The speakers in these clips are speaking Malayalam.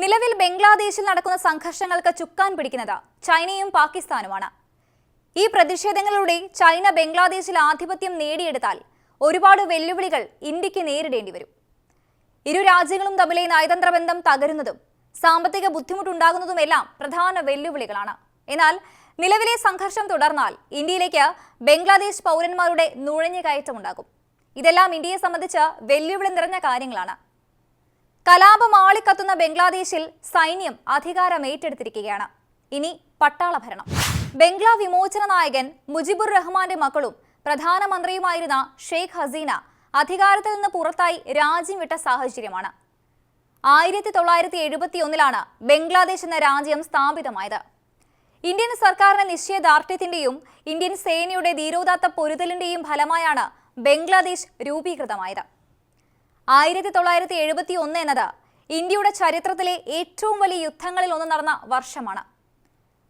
നിലവിൽ ബംഗ്ലാദേശിൽ നടക്കുന്ന സംഘർഷങ്ങൾക്ക് ചുക്കാൻ പിടിക്കുന്നത് ചൈനയും പാകിസ്ഥാനുമാണ്. ഈ പ്രതിഷേധങ്ങളിലൂടെ ചൈന ബംഗ്ലാദേശിൽ ആധിപത്യം നേടിയെടുത്താൽ ഒരുപാട് വെല്ലുവിളികൾ ഇന്ത്യയ്ക്ക് നേരിടേണ്ടി വരും. ഇരു രാജ്യങ്ങളും തമ്മിലെ നയതന്ത്ര ബന്ധം തകരുന്നതും സാമ്പത്തിക ബുദ്ധിമുട്ടുണ്ടാകുന്നതുമെല്ലാം പ്രധാന വെല്ലുവിളികളാണ്. എന്നാൽ നിലവിലെ സംഘർഷം തുടർന്നാൽ ഇന്ത്യയിലേക്ക് ബംഗ്ലാദേശ് പൗരന്മാരുടെ നുഴഞ്ഞുകയറ്റമുണ്ടാകും. ഇതെല്ലാം ഇന്ത്യയെ സംബന്ധിച്ച് വെല്ലുവിളി നിറഞ്ഞ കാര്യങ്ങളാണ്. കലാപം ആളിക്കത്തുന്ന ബംഗ്ലാദേശിൽ സൈന്യം അധികാരം ഏറ്റെടുത്തിരിക്കുകയാണ്. ഇനി പട്ടാള ഭരണം ബംഗ്ലാ വിമോചന നായകൻ മുജിബുർ റഹ്മാന്റെ മക്കളും പ്രധാനമന്ത്രിയുമായിരുന്ന ഷെയ്ഖ് ഹസീന അധികാരത്തിൽ നിന്ന് പുറത്തായി രാജ്യം വിട്ട സാഹചര്യമാണ്. ആയിരത്തി തൊള്ളായിരത്തി എഴുപത്തി ഒന്നിലാണ് ബംഗ്ലാദേശ് എന്ന രാജ്യം സ്ഥാപിതമായത്. ഇന്ത്യൻ സർക്കാരിന്റെ നിശ്ചയദാർഢ്യത്തിന്റെയും ഇന്ത്യൻ സേനയുടെ ധീരോദാത്ത പൊരുതലിന്റെയും ഫലമായാണ് ബംഗ്ലാദേശ് രൂപീകൃതമായത്. ആയിരത്തി തൊള്ളായിരത്തി എഴുപത്തി ഒന്ന് എന്നത് ഇന്ത്യയുടെ ചരിത്രത്തിലെ ഏറ്റവും വലിയ യുദ്ധങ്ങളിൽ ഒന്ന് നടന്ന വർഷമാണ്.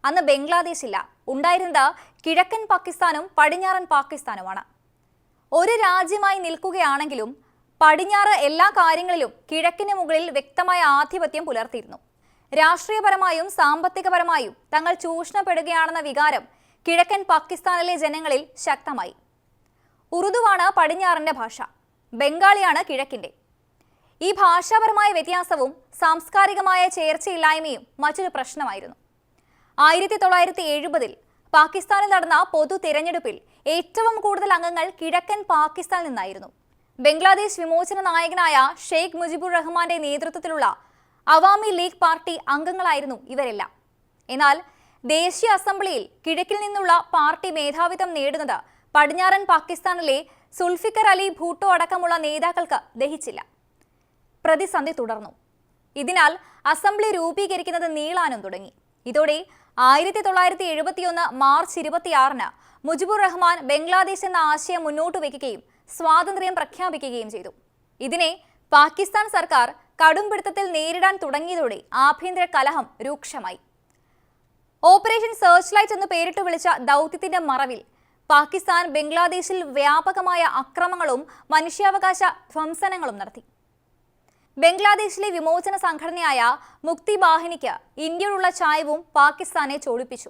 അന്ന് ബംഗ്ലാദേശില്ല. ഉണ്ടായിരുന്നത് കിഴക്കൻ പാകിസ്ഥാനും പടിഞ്ഞാറൻ പാകിസ്ഥാനുമാണ്. ഒരു രാജ്യമായി നിൽക്കുകയാണെങ്കിലും പടിഞ്ഞാറ് എല്ലാ കാര്യങ്ങളിലും കിഴക്കിന് മുകളിൽ വ്യക്തമായ ആധിപത്യം പുലർത്തിയിരുന്നു. രാഷ്ട്രീയപരമായും സാമ്പത്തികപരമായും തങ്ങൾ ചൂഷണപ്പെടുകയാണെന്ന വികാരം കിഴക്കൻ പാകിസ്ഥാനിലെ ജനങ്ങളിൽ ശക്തമായി. ഉറുദുവാണ് പടിഞ്ഞാറിന്റെ ഭാഷ. ബംഗാളിയാണ് കിഴക്കിന്റെ. ഈ ഭാഷാപരമായ വ്യത്യാസവും സാംസ്കാരികമായ ചേർച്ചയില്ലായ്മയും മറ്റൊരു പ്രശ്നമായിരുന്നു. ആയിരത്തി തൊള്ളായിരത്തി എഴുപതിൽ പാകിസ്ഥാനിൽ നടന്ന പൊതു തിരഞ്ഞെടുപ്പിൽ ഏറ്റവും കൂടുതൽ അംഗങ്ങൾ കിഴക്കൻ പാകിസ്ഥാനിൽ നിന്നായിരുന്നു. ബംഗ്ലാദേശ് വിമോചന നായകനായ ഷെയ്ഖ് മുജിബുർ റഹ്മാന്റെ നേതൃത്വത്തിലുള്ള അവാമി ലീഗ് പാർട്ടി അംഗങ്ങളായിരുന്നു ഇവരെല്ലാം. എന്നാൽ ദേശീയ അസംബ്ലിയിൽ കിഴക്കിൽ നിന്നുള്ള പാർട്ടി മേധാവിത്വം നേടുന്നത് പടിഞ്ഞാറൻ പാകിസ്ഥാനിലെ സുൽഫിക്കർ അലി ഭൂട്ടോ അടക്കമുള്ള നേതാക്കൾക്ക് ദഹിച്ചില്ല. പ്രതിസന്ധി തുടർന്നു. ഇതിനാൽ അസംബ്ലി രൂപീകരിക്കുന്നത് നീളാനും തുടങ്ങി. ഇതോടെ ആയിരത്തി തൊള്ളായിരത്തി എഴുപത്തിയൊന്ന് മാർച്ച് ഇരുപത്തിയാറിന് മുജിബുർ റഹ്മാൻ ബംഗ്ലാദേശ് എന്ന ആശയം മുന്നോട്ട് വയ്ക്കുകയും സ്വാതന്ത്ര്യം പ്രഖ്യാപിക്കുകയും ചെയ്തു. ഇതിനെ പാകിസ്ഥാൻ സർക്കാർ കടുംപിടുത്തത്തിൽ നേരിടാൻ തുടങ്ങിയതോടെ ആഭ്യന്തര കലഹം രൂക്ഷമായി. ഓപ്പറേഷൻ സെർച്ച് ലൈറ്റ് എന്ന് പേരിട്ട് വിളിച്ച ദൗത്യത്തിന്റെ മറവിൽ പാകിസ്ഥാൻ ബംഗ്ലാദേശിൽ വ്യാപകമായ അക്രമങ്ങളും മനുഷ്യാവകാശ ധ്വംസനങ്ങളും നടത്തി. ബംഗ്ലാദേശിലെ വിമോചന സംഘടനയായ മുക്തി ബാഹിനിക്ക് ഇന്ത്യയോടുള്ള ചായവും പാകിസ്ഥാനെ ചോടിപ്പിച്ചു.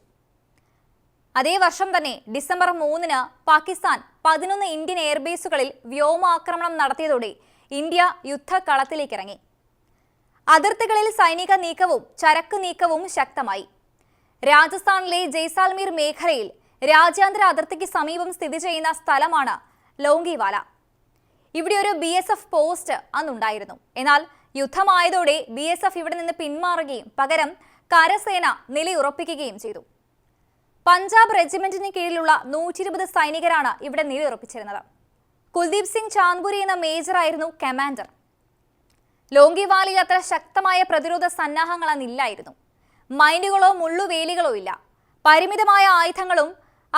അതേ വർഷം തന്നെ ഡിസംബർ മൂന്നിന് പാകിസ്ഥാൻ പതിനൊന്ന് ഇന്ത്യൻ എയർബേസുകളിൽ വ്യോമാക്രമണം നടത്തിയതോടെ ഇന്ത്യ യുദ്ധക്കളത്തിലേക്ക് ഇറങ്ങി അതിർത്തികളിൽ സൈനിക നീക്കവും ചരക്ക് നീക്കവും ശക്തമായി. രാജസ്ഥാനിലെ ജയ്സാൽമീർ മേഖലയിൽ രാജ്യാന്തര അതിർത്തിക്ക് സമീപം സ്ഥിതി ചെയ്യുന്ന സ്ഥലമാണ് ലോങ്കിവാല. ഇവിടെ ഒരു ബി എസ് എഫ് പോസ്റ്റ് അന്നുണ്ടായിരുന്നു. എന്നാൽ യുദ്ധമായതോടെ ബി എസ് എഫ് ഇവിടെ നിന്ന് പിന്മാറുകയും പകരം കരസേന നിലയുറപ്പിക്കുകയും ചെയ്തു. പഞ്ചാബ് റെജിമെന്റിന് കീഴിലുള്ള നൂറ്റി ഇരുപത് സൈനികരാണ് ഇവിടെ നിലയുറപ്പിച്ചിരുന്നത്. കുൽദീപ് സിംഗ് ചാന്ദ്പുരി എന്ന മേജറായിരുന്നു കമാൻഡർ. ലോങ്കിവാലിൽ അത്ര ശക്തമായ പ്രതിരോധ സന്നാഹങ്ങൾ അന്നില്ലായിരുന്നു മൈനുകളോ മുള്ളുവേലികളോ ഇല്ല. പരിമിതമായ ആയുധങ്ങളും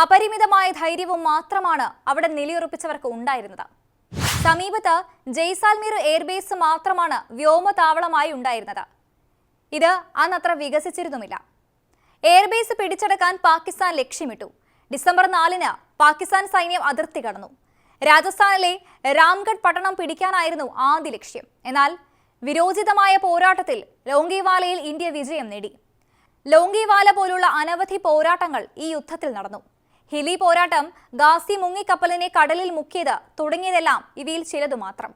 അപരിമിതമായ ധൈര്യവും മാത്രമാണ് അവിടെ നിലയുറപ്പിച്ചവർക്ക് ഉണ്ടായിരുന്നത്. സമീപത്ത് ജയ്സാൽമീർ എയർബേസ് മാത്രമാണ് വ്യോമതാവളമായി ഉണ്ടായിരുന്നത്. ഇത് അന്നത്ര വികസിച്ചിരുന്നുമില്ല. എയർബേസ് പിടിച്ചെടുക്കാൻ പാകിസ്ഥാൻ ലക്ഷ്യമിട്ടു. ഡിസംബർ നാലിന് പാകിസ്ഥാൻ സൈന്യം അതിർത്തി കടന്നു. രാജസ്ഥാനിലെ രാംഗഡ് പട്ടണം പിടിക്കാനായിരുന്നു ആദ്യ ലക്ഷ്യം. എന്നാൽ വിരോചിതമായ പോരാട്ടത്തിൽ ലോങ്കിവാലയിൽ ഇന്ത്യ വിജയം നേടി. ലോങ്കിവാല പോലുള്ള അനവധി പോരാട്ടങ്ങൾ ഈ യുദ്ധത്തിൽ നടന്നു. ഹിലി പോരാട്ടം ഗാസി മുങ്ങിക്കപ്പലിനെ കടലിൽ മുക്കിയത് തുടങ്ങിയതെല്ലാം ഇവയിൽ ചിലതു മാത്രം.